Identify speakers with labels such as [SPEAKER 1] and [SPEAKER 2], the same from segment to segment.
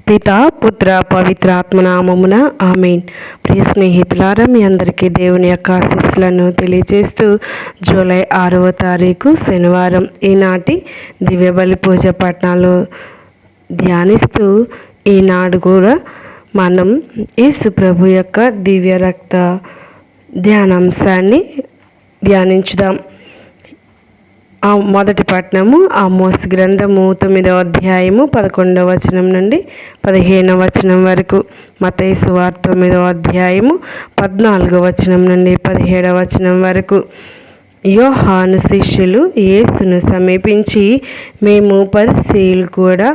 [SPEAKER 1] పిత పుత్ర పవిత్ర ఆత్మనామమున ఆమెన్. ప్రియ స్నేహితులారా మీ అందరికీ దేవుని యొక్క ఆశీస్సులను తెలియజేస్తూ జూలై ఆరవ తారీఖు శనివారం ఈనాటి దివ్యబలి పూజ పట్టణాలు ధ్యానిస్తూ ఈనాడు కూడా మనం యేసుప్రభు యొక్క దివ్య రక్త ధ్యానాంశాన్ని ధ్యానించుదాం. మొదటి పట్టణము ఆమోస్ గ్రంథము తొమ్మిదవ అధ్యాయము పదకొండవ వచనం నుండి పదిహేనవ వచనం వరకు మతేసు వార్త తొమ్మిదవ అధ్యాయము పద్నాలుగవ వచనం నుండి పదిహేడవ వచనం వరకు. యోహాను శిష్యులు యేసును సమీపించి మేము పరిశీలు కూడా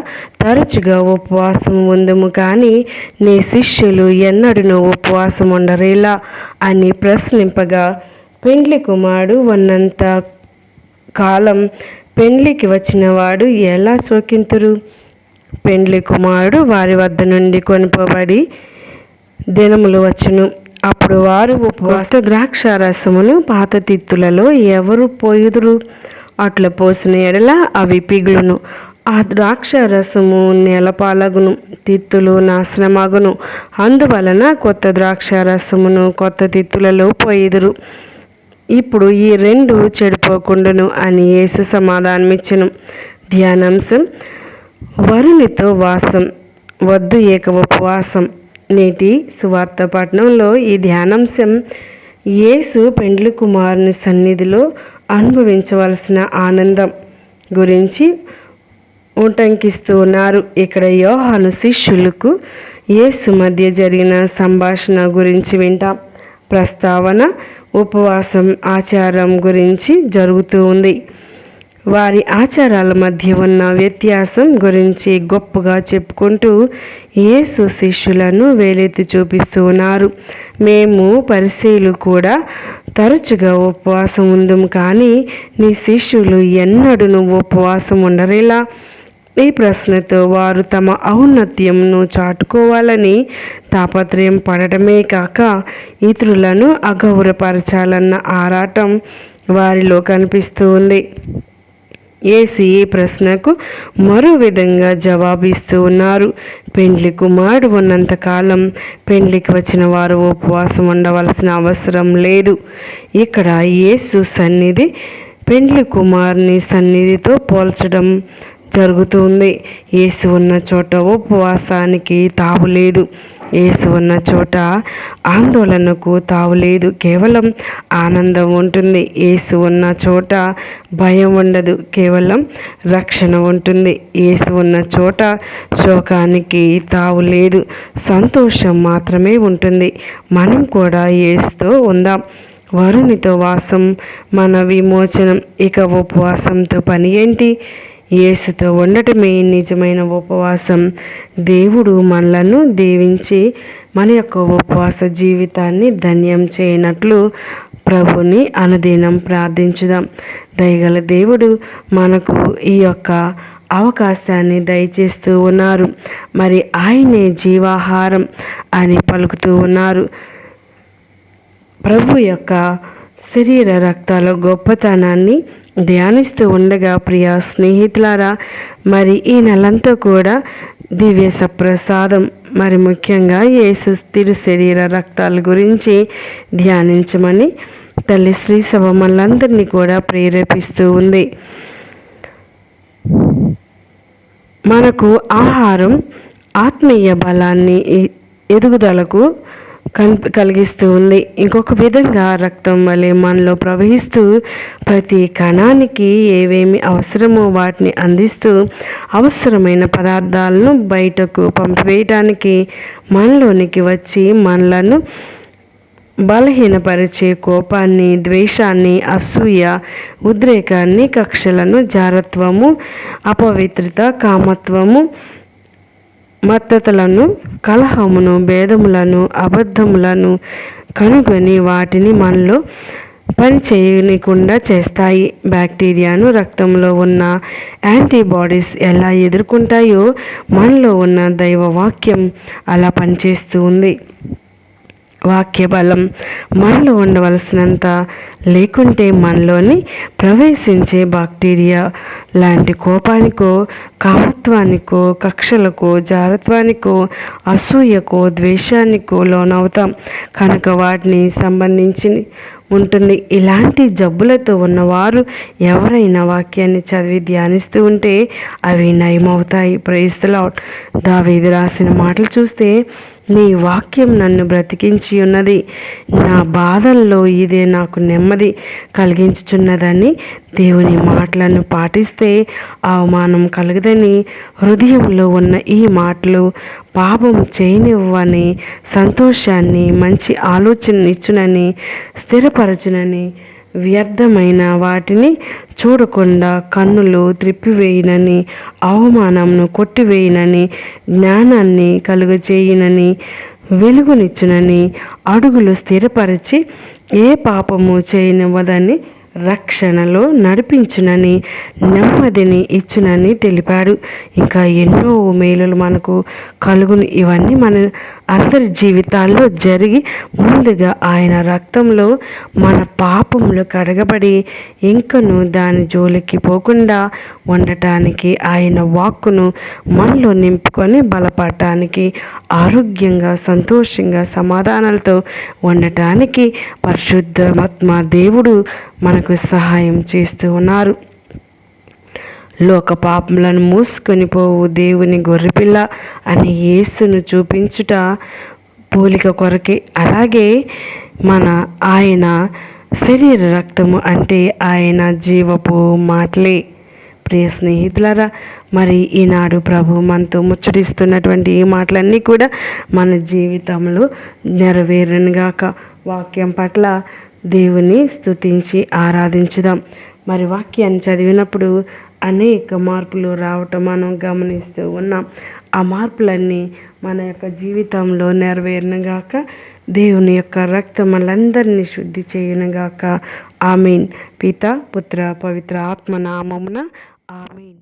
[SPEAKER 1] తరచుగా ఉపవాసం ఉందము కానీ నీ శిష్యులు ఎన్నడూ ఉపవాసం ఉండరేలా అని ప్రశ్నింపగా పెండ్లి కుమారుడు ఉన్నంత కాలం పెండ్లికి వచ్చిన వాడు ఎలా శోకింతురు? పెండ్లి కుమారుడు వారి వద్ద నుండి కొనుపబడి దినములు వచ్చును. అప్పుడు వారు ఉపవాస ద్రాక్ష రసమును పాత తిత్తులలో ఎవరు పోయుదురు? అట్లా పోసిన ఎడల అవి పిగులును. ఆ ద్రాక్ష రసము నెలపాలగును తిత్తులు నాశనమాగును. అందువలన కొత్త ద్రాక్ష రసమును కొత్త తిత్తులలో పోయిదురు. ఇప్పుడు ఈ రెండు చెడిపోకుండాను అని యేసు సమాధానమిచ్చను. ధ్యానాంశం వరునితో వాసం వద్దు ఏక ఉపవాసం నేటి సువార్త పట్టణంలో ఈ ధ్యానాంశం యేసు పెండ్లి కుమారుని సన్నిధిలో అనుభవించవలసిన ఆనందం గురించి ఉటంకిస్తూ ఉన్నారు. ఇక్కడ యోహాను శిష్యులకు యేసు మధ్య జరిగిన సంభాషణ గురించి వింటాం. ప్రస్తావన ఉపవాసం ఆచారం గురించి జరుగుతూ ఉంది. వారి ఆచారాల మధ్య ఉన్న వ్యత్యాసం గురించి గొప్పగా చెప్పుకుంటూ యేసు శిష్యులను వేలెత్తి చూపిస్తూ ఉన్నారు. మేము పరిశీలు కూడా తరచుగా ఉపవాసం ఉందం కానీ నీ శిష్యులు ఎన్నడూ ఉపవాసం ఉండరేలా. ఈ ప్రశ్నతో వారు తమ ఔన్నత్యంను చాటుకోవాలని తాపత్రయం పడటమే కాక ఇతరులను అగౌరవపరచాలన్న ఆరాటం వారిలో కనిపిస్తూ ఉంది ఏసు ఈ ప్రశ్నకు మరో విధంగా జవాబిస్తూ ఉన్నారు. పెండ్లి కుమారుడు ఉన్నంతకాలం పెండ్లికి వచ్చిన వారు ఉపవాసం ఉండవలసిన అవసరం లేదు. ఇక్కడ యేసు సన్నిధి పెండ్లి కుమారుని సన్నిధితో పోల్చడం జరుగుతుంది. ఏసు ఉన్న చోట ఉపవాసానికి తావులేదు ఏసు ఉన్న చోట ఆందోళనకు తావులేదు కేవలం ఆనందం ఉంటుంది. ఏసు ఉన్న చోట భయం ఉండదు. కేవలం రక్షణ ఉంటుంది. ఏసు ఉన్న చోట శోకానికి తావులేదు సంతోషం మాత్రమే ఉంటుంది. మనం కూడా ఏసుతో ఉందాం. వరునితో వాసం మన విమోచనం ఇక ఉపవాసంతో పని ఏంటి? యేసుతో ఉండటమే నిజమైన ఉపవాసం. దేవుడు మనలను దీవించి మన యొక్క ఉపవాస జీవితాన్ని ధన్యం చేయనట్లు ప్రభుని అనుదినం ప్రార్థించుదాం. దయగల దేవుడు మనకు ఈ యొక్క అవకాశాన్ని దయచేస్తూ ఉన్నారు. మరి ఆయనే జీవాహారం అని పలుకుతూ ఉన్నారు. ప్రభు యొక్క శరీర రక్తాల గొప్పతనాన్ని ధ్యానిస్తూ ఉండగా ప్రియ స్నేహితులారా మరి ఈ నెలంతా కూడా దివ్య సప్రసాదం మరి ముఖ్యంగా యేసు తిరు శరీర రక్తాల గురించి ధ్యానించమని తల్లి శ్రీ సభ మనందరినీ కూడా ప్రేరేపిస్తూ ఉంది. మనకు ఆహారం ఆత్మీయ బలాన్ని ఎదుగుదలకు కలిగిస్తూ ఉంది. ఇంకొక విధంగా రక్తం వలె మనలో ప్రవహిస్తూ ప్రతి కణానికి ఏవేమి అవసరమో వాటిని అందిస్తూ అవసరమైన పదార్థాలను బయటకు పంపివేయటానికి మనలోనికి వచ్చి మనలను బలహీనపరిచే కోపాన్ని ద్వేషాన్ని అసూయ ఉద్రేకాన్ని కక్షలను జారత్వము అపవిత్రత కామత్వము మద్దతులను కలహమును భేదములను అబద్ధములను కనుగొని వాటిని మనలో పనిచేయనికుండా చేస్తాయి. బ్యాక్టీరియాను రక్తంలో ఉన్న యాంటీబాడీస్ ఎలా ఎదుర్కొంటాయో మనలో ఉన్న దైవ వాక్యం అలా పనిచేస్తూ ఉంది. వాక్య బలం మనలో ఉండవలసినంత లేకుంటే మనలోని ప్రవేశించే బాక్టీరియా లాంటి కోపానికో కామత్వానికో కక్షలకో జారత్వానికో అసూయకో ద్వేషానికో లోనవుతాం. కనుక వాటిని సంబంధించి ఉంటుంది. ఇలాంటి జబ్బులతో ఉన్నవారు ఎవరైనా వాక్యాన్ని చదివి ధ్యానిస్తూ ఉంటే అవి నయమవుతాయి. ప్రయిస్తులా దావేది రాసిన మాటలు చూస్తే నీ వాక్యం నన్ను బ్రతికించి ఉన్నది. నా బాధల్లో ఇదే నాకు నెమ్మది కలిగించుచున్నదని దేవుని మాటలను పాటిస్తే అవమానం కలగదని హృదయంలో ఉన్న ఈ మాటలు పాపం చేయనివ్వని సంతోషాన్ని మంచి ఆలోచన ఇచ్చునని స్థిరపరచునని వ్యర్థమైన వాటిని చూడకుండా కన్నులు త్రిప్పివేయినని అవమానంను కొట్టివేయినని జ్ఞానాన్ని కలుగచేయినని వెలుగునిచ్చునని అడుగులు స్థిరపరిచి ఏ పాపము చేయనివ్వదని రక్షణలో నడిపించునని నెమ్మదిని ఇచ్చునని తెలిపాడు. ఇంకా ఎన్నో మేలులు మనకు కలుగును. ఇవన్నీ మన అందరి జీవితాల్లో జరిగి ముందుగా ఆయన రక్తంలో మన పాపములు కడగబడి ఇంకను దాని జోలికి పోకుండా ఉండటానికి ఆయన వాక్కును మనలో నింపుకొని బలపడటానికి ఆరోగ్యంగా సంతోషంగా సమాధానాలతో ఉండటానికి పరిశుద్ధమాత్మ దేవుడు మనకు సహాయం చేస్తూ ఉన్నారు. లోక పాపములను మూసుకొని పోవు. దేవుని గొర్రెపిల్ల అని యేసును చూపించుట పోలిక కొరకే. అలాగే మన ఆయన శరీర రక్తము అంటే ఆయన జీవపు మాటలే. ప్రియ స్నేహితులారా మరి ఈనాడు ప్రభు మనతో ముచ్చటిస్తున్నటువంటి ఈ మాటలన్నీ కూడా మన జీవితంలో నెరవేరునుగాక. వాక్యం పట్ల దేవుని స్తుతించి ఆరాధించుదాం. మరి వాక్యాన్ని చదివినప్పుడు అనేక మార్పులు రావటం మనం గమనిస్తూ ఉన్నాం. ఆ మార్పులన్నీ మన యొక్క జీవితంలో నెరవేరునుగాక దేవుని యొక్క రక్తం మనందరినీ శుద్ధి చేయునుగాక. ఆమెన్. పిత పుత్ర పవిత్ర ఆత్మ నామమున ఆమెన్.